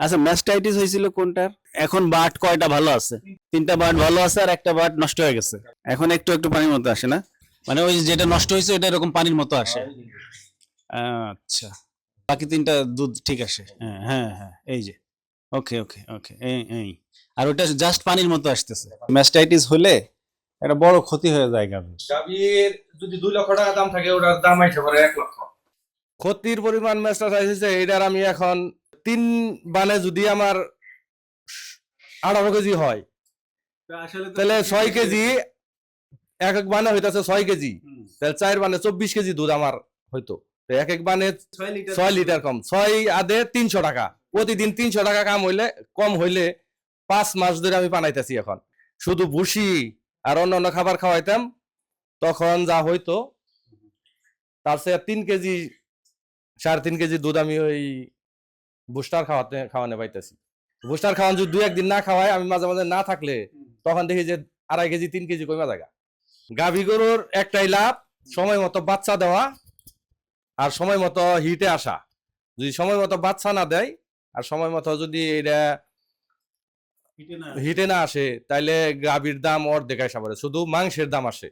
আচ্ছা ম্যাস্টাইটিস হয়েছিল কোনটার? এখন বাট কয়টা ভালো আছে? তিনটা বাট ভালো আছে আর একটা বাট নষ্ট হয়ে গেছে। এখন একটু একটু পানির মতো আসে না? মানে ওই যেটা নষ্ট হয়েছে ওটা এরকম পানির মতো আসে। আচ্ছা। বাকি তিনটা দুধ ঠিক আছে হ্যাঁ হ্যাঁ হ্যাঁ এই যে। ওকে ওকে ওকে এই এই। আর ওটা জাস্ট পানির মতো আসতেছে। ম্যাস্টাইটিস হলে একটা বড় ক্ষতি হয়ে যায় গাভীর। গাভীর যদি দুই লক্ষ টাকা দাম থাকে ওটার দাম আইসে পরে এক লক্ষ। ক্ষতির পরিমাণ চাইছে এটার আমি এখন তিন বানে যদি আমার আঠারো কেজি হয় তাহলে ছয় কেজি এক এক বানে হইতাছে ছয় কেজি। তাহলে চার বানে চব্বিশ কেজি দুধ আমার হইতো। এক এক বানে ছয় লিটার কম। ছয় আদে তিনশো টাকা। প্রতিদিন তিনশো টাকা কাম হইলে কম হইলে পাঁচ মাস ধরে আমি বানাইতেছি এখন। শুধু ভুসি আর অন্য অন্য খাবার খাওয়াইতাম তখন যা হইতো তার সে তিন কেজি সাড়ে তিন কেজি দুধ আমি ওই বুস্টার খাওয়াতে খাওয়ানো পাইতেছি। বুস্টার খাওয়ান যদি দু একদিন না খাওয়াই আমি মাঝে মাঝে না থাকলে তখন দেখি যে আড়াই কেজি তিন কেজি কমে জায়গা। গাভী গরুর একটাই লাভ সময় মতো বাচ্চা দেওয়া আর সময় মতো হিটে আসা। যদি সময় মতো বাচ্চা না দেয় আর সময় মতো যদি এটা হিটে না আসে। তাইলে গাভীর দাম অর্ধেক আসা পারে শুধু মাংসের দাম আসে।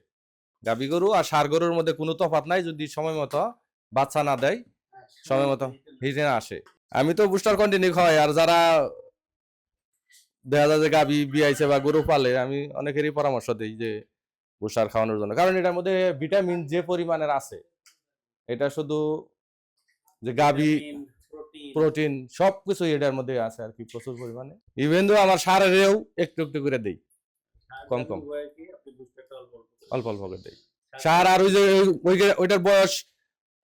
গাভী গরু আর সার গরুর মধ্যে কোনো তফাৎ নাই যদি সময় মতো বাচ্চা না দেয় সময় মতো হিটে না আসে। আমি তো বুস্টার কন্টিনিউ খাওয়াই আর যারা দেখা যায় যে গাভী বিয়াইছে বা গরু পালে আমি অনেকেরই পরামর্শ দিই যে বুস্টার খাওয়ানোর জন্য। কারণ এটার মধ্যে ভিটামিন যে পরিমাণের আছে এটা শুধু যে গাভী প্রোটিন সবকিছু এটার মধ্যে আছে আর কি প্রচুর পরিমাণে। ইভেন তো আমার সারেও একটু একটু করে দেই কম কম। অল্প অল্প করে দেই। সার আর ওই যে ওই- ওই- ওইটার বয়স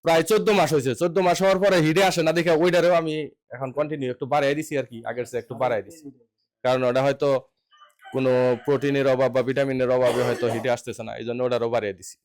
প্রায় চোদ্দ মাস হয়েছে। চোদ্দ মাস হওয়ার পরে হিটে আসে না দেখে ওইটারেও আমি এখন কন্টিনিউ একটু বাড়াই দিছি আর কি, আগের চেয়ে একটু বাড়াই দিছি। কারণ ওটা হয়তো কোনো প্রোটিনের অভাব বা ভিটামিনের অভাবে হয়তো হিটে আসতেছে না এই জন্য ওটারও বাড়িয়ে দিছি।